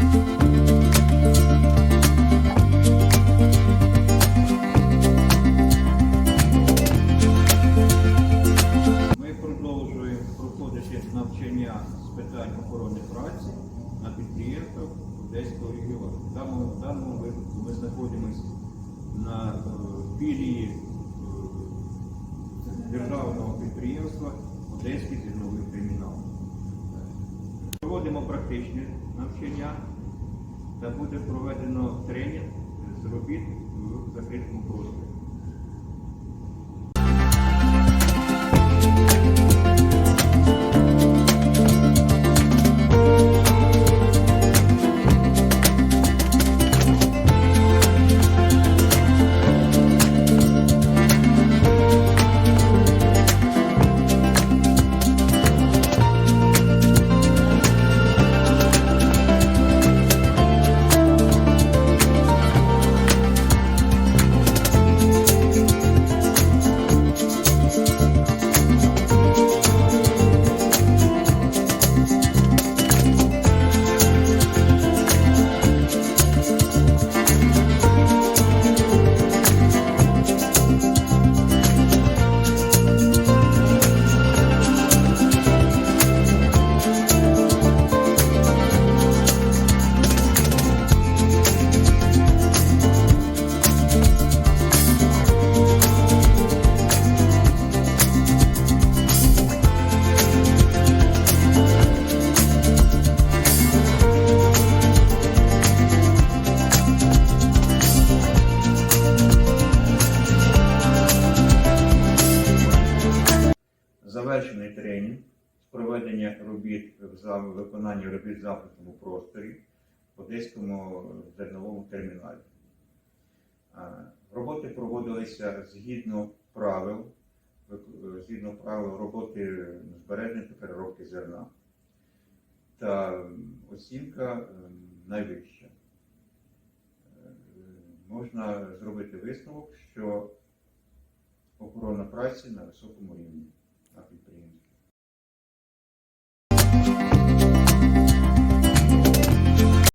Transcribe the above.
Ми продовжуємо проходити навчання з питань охорони праці на підприємствах Одеського регіону. В ми знаходимося на е, філії е, державного підприємства Одеський зерновий кримінал. Проводимо практичне навчання та буде проведено тренінг з робіт в закритому просторі. Завершений тренінг з проведення робіт виконання робіт в запитному просторі в Одеському зерновому терміналі. Роботи проводилися згідно правил, згідно правил роботи збереження та переробки зерна. Та оцінка найвища. Е, Можна зробити висновок, що охорона праці на високому рівні на підприємстві.